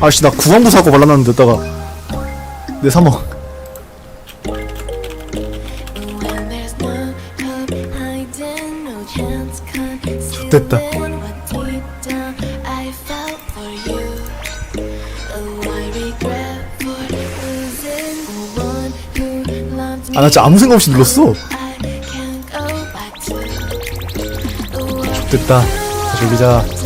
아씨 나 구강구 사고 발라놨는데 다가 내 3억 When there's I felt for you. Oh, I regret for losing the one who loved me. 아 나 진짜 아무 생각 없이 눌렀어 I can't go back to the world 됐다 다시 올리자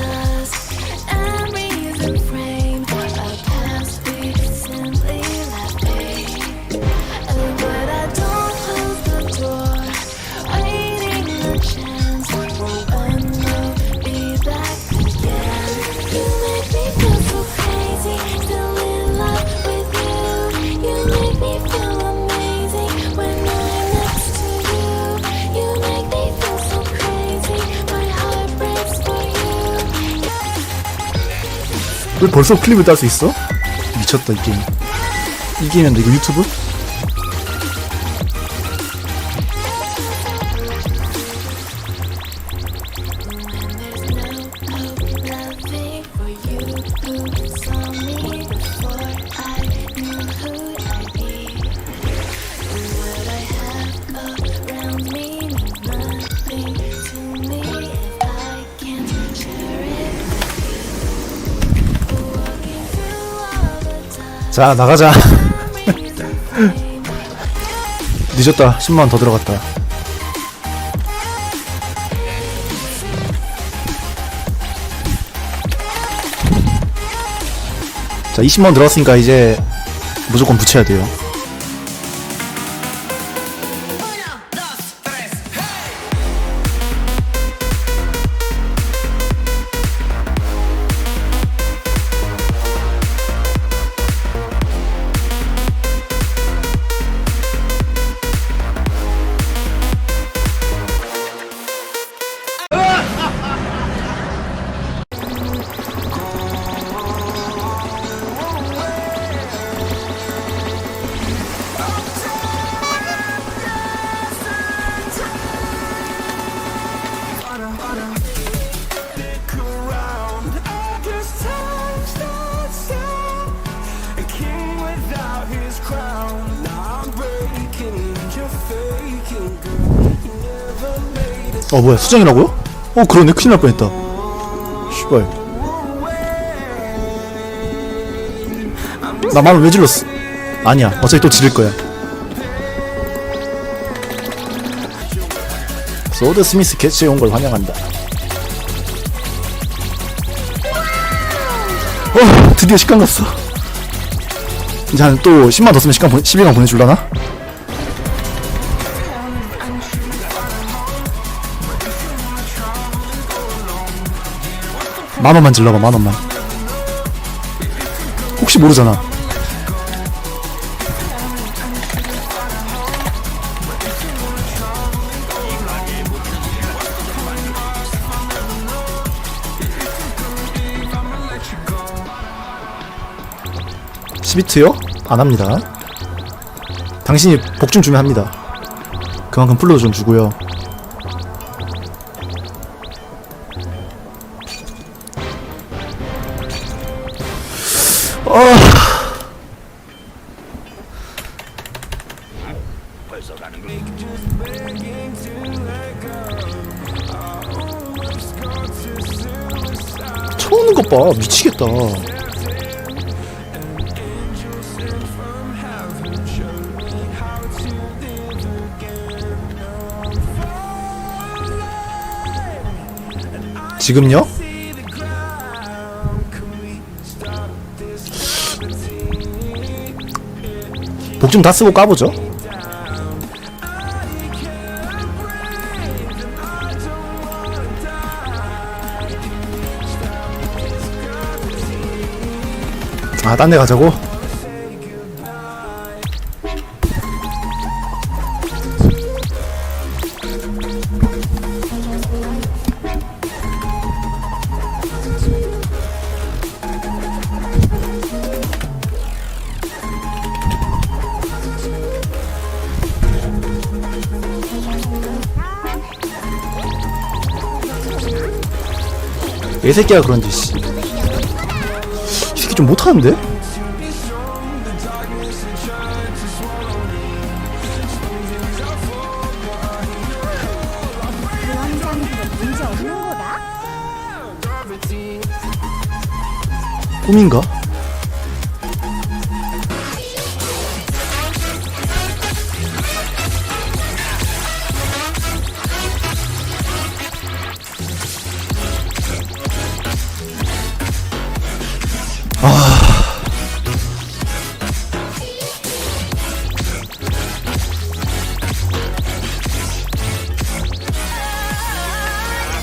왜 벌써 클립을 딸 수 있어? 미쳤다 이 게임 이 게임인데 이거 유튜브? There's no hope loving for you 자 나가자. 늦었다. 10만원 더 들어갔다. 자 20만원 들어갔으니까 이제 무조건 붙여야 돼요 어 뭐야 수정이라고요? 어 그러네. 큰일 날 뻔했다. 씨발. 나 마음을 왜 질렀어? 아니야. 어차피 또 지를 거야. 소드 스미스 캐치에 온 걸 환영한다. 어 드디어 식감 갔어. 이제 한 또 10만 더 쓰면 식감 보, 12강 보내줄라나? 만원만 질러봐 만원만. 혹시 모르잖아. 시비트요? 안합니다. 당신이 복중 주면 합니다. 그만큼 플로도 좀 주고요 쳐오는 것 봐. 미치겠다. 지금요? 복 좀 다 쓰고 까보죠 아, 딴 데 가자고? 이 새끼가 그런지 씨. 좀 못하는데? 꿈인가?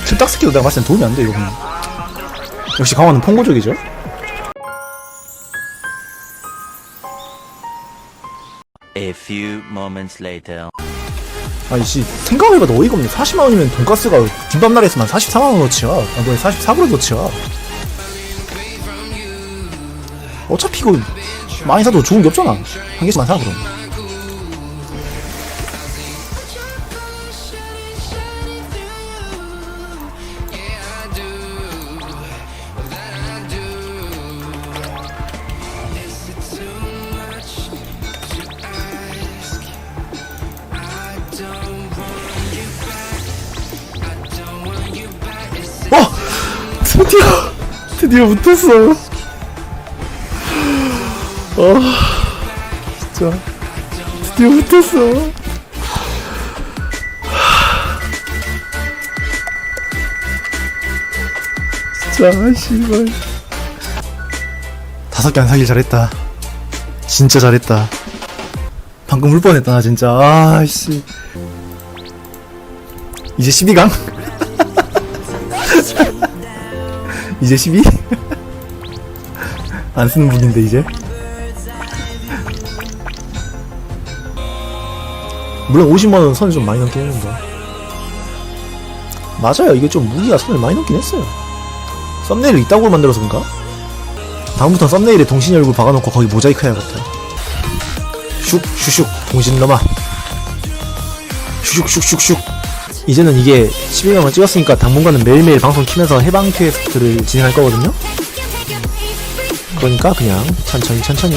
아. 틀딱 스킬도 내가 봤을 땐 도움이 안 돼, 이거 보면. 역시 강화는 퐁고족이죠? A few moments later. 아이씨 생각해봐도 어이가 없네 40만원이면 돈가스가 김밥나라에서만 44만원어치야 아 뭐야 44불어치야 어차피 이거 많이 사도 좋은 게 없잖아 한 개씩만 사 그럼 어! 드디어 드디어 붙었어. 어 진짜. 드디어 붙었어. 진짜 아, 씨발. 다섯 개 안 사길 잘했다. 진짜 잘했다. 방금 울 뻔했다 나 진짜. 아씨 이제 12강? 이제 12? 안 쓰는 분인데 이제? 물론 50만원 선이 좀 많이 넘긴 했는데. 맞아요. 이게 좀 무기가 선을 많이 넘긴 했어요. 썸네일을 이따구로 만들어서 그런가? 다음부터 썸네일에 동신이 얼굴 박아놓고 거기 모자이크 해야겠다 슉 슉슉. 동신 넘어 슉슉슉슉슉 이제는 이게 11강을 찍었으니까 당분간은 매일매일 방송 키면서 해방 퀘스트를 진행할 거거든요? 그러니까 그냥 천천히 천천히